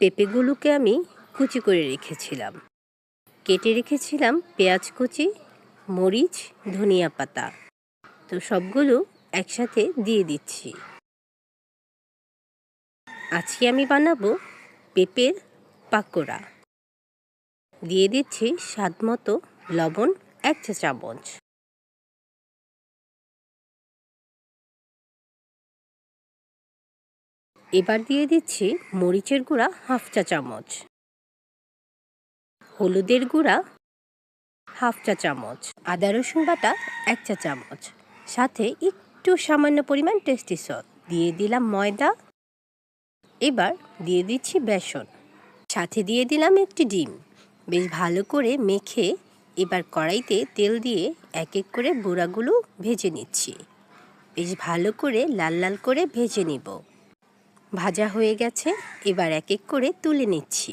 পেঁপেগুলোকে আমি কুচি করে রেখেছিলাম। কেটে রেখেছিলাম পেঁয়াজ কুচি, মরিচ, ধনিয়া পাতা। তো সবগুলো একসাথে দিয়ে দিচ্ছি। আজকে আমি বানাবো পেঁপের পাকোড়া। দিয়ে দিচ্ছি স্বাদ মতো লবণ এক চা চামচ এবার দিয়ে দিচ্ছি মরিচের গুঁড়া হাফ চা চামচ। হলুদের গুঁড়া হাফ চা চামচ। আদা রসুন বাটা এক চা চামচ। সাথে একটু সামান্য পরিমাণ টেস্টি সস। দিয়ে দিলাম ময়দা। এবার দিয়ে দিচ্ছি বেসন। সাথে দিয়ে দিলাম একটি ডিম। বেশ ভালো করে মেখে এবার কড়াইতে তেল দিয়ে এক এক করে বুড়াগুলো ভেজে নিচ্ছি। বেশ ভালো করে লাল লাল করে ভেজে নিব। ভাজা হয়ে গেছে এবার এক এক করে তুলে নিচ্ছি।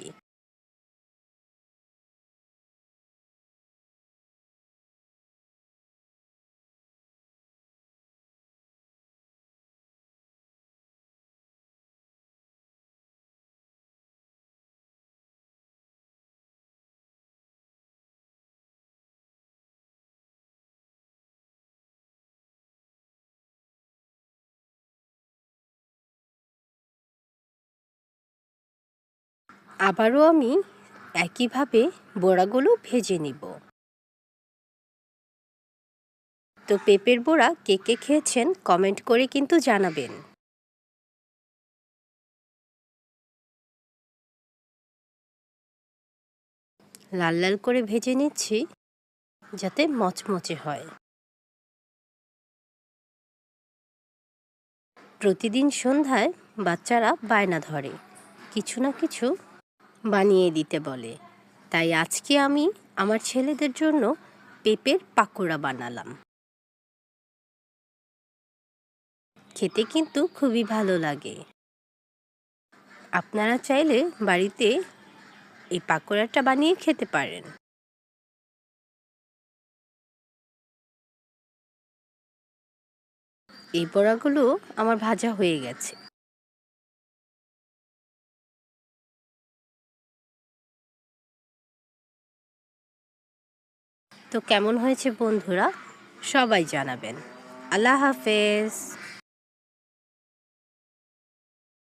আবারও আমি একইভাবে বড়াগুলো ভেজে নিব। তো পেঁপের বড়া কে কে খেয়েছেন কমেন্ট করে কিন্তু জানাবেন। লাল লাল করে ভেজে নিচ্ছি যাতে মচমচে হয়। প্রতিদিন সন্ধ্যায় বাচ্চারা বায়না ধরে। কিছু না কিছু বানিয়ে দিতে বলে। তাই আজকে আমি আমার ছেলেদের জন্য পেঁপের পাকোড়া বানালাম। খেতে কিন্তু খুবই ভালো লাগে। আপনারা চাইলে বাড়িতে এই পাকোড়াটা বানিয়ে খেতে পারেন। এই বড়াগুলো আমার ভাজা হয়ে গেছে। তো কেমন হয়েছে বন্ধুরা? সবাই জানাবেন। আল্লাহ হাফেজ।